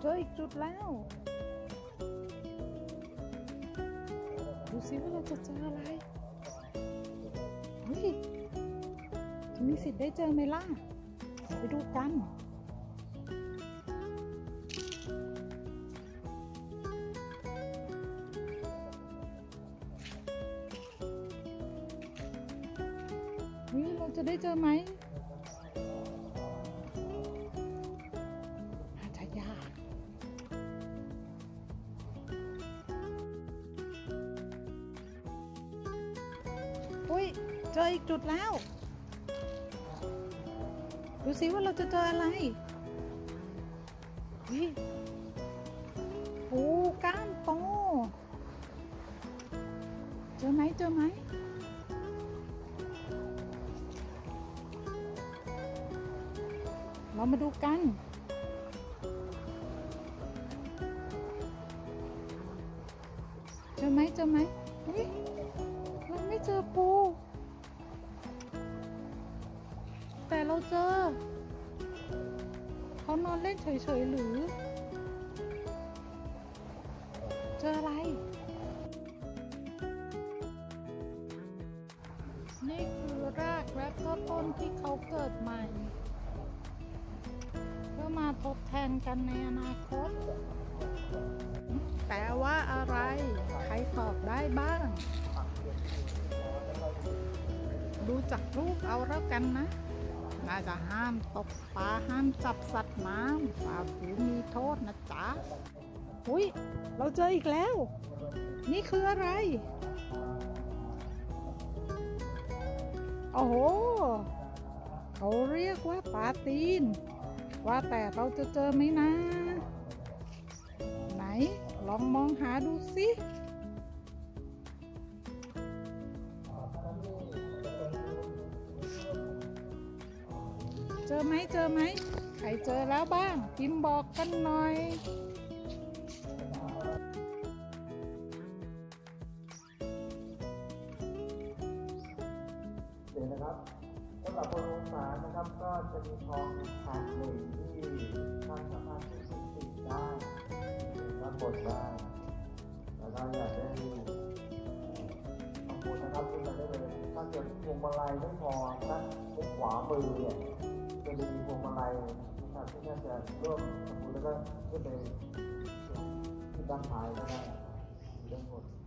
เจออีกจุดแล้ว ดูสิว่าเราจะเจออะไร เฮ้ยจะมีสิทธิ์ได้เจอไหมล่ะ ไปดูกันเฮ้ยเราจะได้เจอไหม อุ้ยเจออีกจุดแล้ว ดูสิว่าเราจะเจออะไรเฮ้ยโอ้ก้ามโตเจอไหมเจอไหมเรามาดูกันเจอไหมเจอไหม เจอปู แต่เราเจอ เขานอนเล่นเฉยๆหรือ เจออะไร นี่คือรากและก็ต้นที่เขาเกิดใหม่เพื่อมาทดแทนกันในอนาคตแต่ว่าอะไร ใครตอบได้บ้าง จากรูปเอาแล้วกันนะ น่าจะห้ามตกปลาห้ามจับสัตว์น้ำฝ่าฝืนมีโทษนะจ๊ะอุ้ยเราเจออีกแล้ว นี่คืออะไร โอ้โห เขาเรียกว่าปลาตีน ว่าแต่เราจะเจอไหมนะ ไหนลองมองหาดูสิ เจอไหมเจอไหมใครเจอแล้วบ้างพิมพ์บอกกันหน่อยเดี๋ยวนะครับสำหรับโรงสารนะครับก็จะมีทองแผ่นหนึ่งที่ท่านสามารถที่จะติดได้และบดได้แล้วก็อยากได้ทำบุญนะครับ วงมาลัยไม่พอด้านขวามือเนี่ยจะมีพวงมาลัยนะครับที่น่าจะร่วมสมุนแล้วก็ขึ้นไปที่ด้านท้ายก็ได้ทั้งหมด